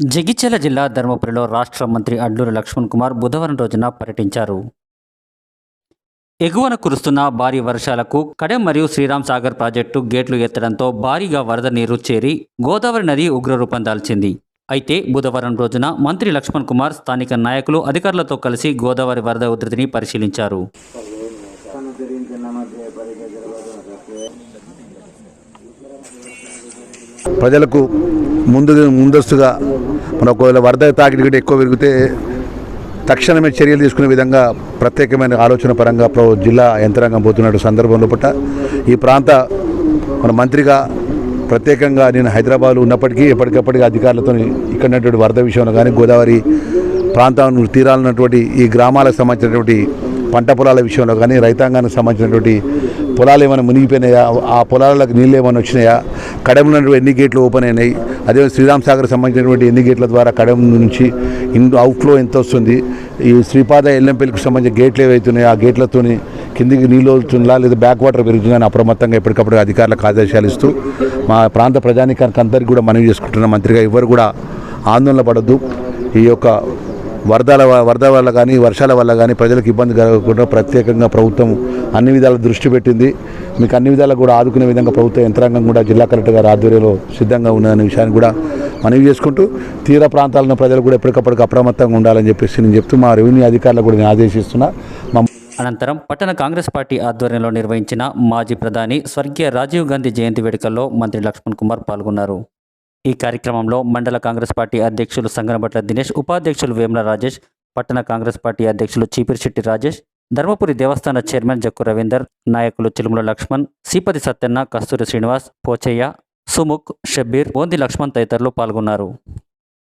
జగిత్యాల జిల్లా ధర్మపురిలో రాష్ట్ర మంత్రి అడ్లూరి లక్ష్మణ్ కుమార్ బుధవారం రోజున పర్యటించారు. ఎగువన కురుస్తున్న భారీ వర్షాలకు కడెం మరియు శ్రీరామ్ సాగర్ ప్రాజెక్టు గేట్లు ఎత్తడంతో భారీగా వరద నీరు చేరి గోదావరి నది ఉగ్రరూపం దాల్చింది. అయితే బుధవారం రోజున మంత్రి లక్ష్మణ్ కుమార్ స్థానిక నాయకులు అధికారులతో కలిసి గోదావరి వరద ఉధృతిని పరిశీలించారు. ప్రజలకు ముందు ముందస్తుగా మన ఒకవేళ వరద తాకిడి కూడా ఎక్కువ పెరిగితే తక్షణమే చర్యలు తీసుకునే విధంగా ప్రత్యేకమైన ఆలోచన పరంగా ప్ర జిల్లా యంత్రాంగం పోతున్న సందర్భంలో పుట్ట. ఈ ప్రాంత మన మంత్రిగా ప్రత్యేకంగా నేను హైదరాబాద్ ఉన్నప్పటికీ ఎప్పటికప్పటికీ అధికారులతో ఇక్కడ వరద విషయంలో కానీ గోదావరి ప్రాంతం తీరాలన్నటువంటి ఈ గ్రామాలకు సంబంధించినటువంటి పంట పొలాల విషయంలో కానీ రైతాంగానికి సంబంధించినటువంటి పొలాలు ఏమైనా మునిగిపోయినాయా? ఆ పొలాలకు నీళ్ళు ఏమైనా వచ్చినాయా? కడెం ఎన్ని గేట్లు ఓపెన్ అయినాయి? అదే శ్రీరామ్ సాగర్ సంబంధించినటువంటి ఎన్ని గేట్ల ద్వారా కడెం నుంచి ఇన్ అవుట్ఫ్లో ఎంత వస్తుంది? ఈ శ్రీపాద ఎల్లంపల్లికి సంబంధించిన గేట్లు ఏవైతున్నాయో ఆ గేట్లతోని కిందికి నీళ్ళు వస్తుందా లేదా బ్యాక్ వాటర్ పెరుగుతుందని అప్రమత్తంగా ఎప్పటికప్పుడు అధికారులకు ఆదేశాలు ఇస్తూ మా ప్రాంత ప్రజానికానికి అందరికీ కూడా మనవి చేసుకుంటున్న మంత్రిగా ఎవరు కూడా ఆందోళన పడద్దు. ఈ యొక్క వరదల వరద వల్ల కానీ వర్షాల వల్ల కానీ ప్రజలకు ఇబ్బంది కలగకుండా ప్రత్యేకంగా ప్రభుత్వం అన్ని విధాల దృష్టి పెట్టింది. మీకు అన్ని విధాలా కూడా ఆదుకునే విధంగా ప్రభుత్వ యంత్రాంగం కూడా జిల్లా కలెక్టర్ గారి ఆధ్వర్యంలో సిద్ధంగా ఉన్నదనే విషయాన్ని కూడా మనవి చేసుకుంటూ తీర ప్రాంతాలను ప్రజలు కూడా ఎప్పటికప్పటికి అప్రమత్తంగా ఉండాలని చెప్పేసి నేను చెప్తూ మా రెవెన్యూ అధికారులకు కూడా నేను ఆదేశిస్తున్నా మా అనంతరం పట్టణ కాంగ్రెస్ పార్టీ ఆధ్వర్యంలో నిర్వహించిన మాజీ ప్రధాని స్వర్గీయ రాజీవ్ గాంధీ జయంతి వేడుకల్లో మంత్రి లక్ష్మణ్ కుమార్ పాల్గొన్నారు. ఈ కార్యక్రమంలో మండల కాంగ్రెస్ పార్టీ అధ్యక్షులు సంగనబట్ల దినేష్ ఉపాధ్యక్షులు వేముల రాజేష్ పట్టణ కాంగ్రెస్ పార్టీ అధ్యక్షులు చీపిరిశెట్టి రాజేష్ ధర్మపురి దేవస్థాన చైర్మన్ జక్కు రవీందర్ నాయకులు చిలుముల లక్ష్మణ్ సీపతి సత్యన్న కస్తూరి శ్రీనివాస్ పోచయ్య సుముఖ్ షబ్బీర్ బోంది లక్ష్మణ్ తదితరులు పాల్గొన్నారు.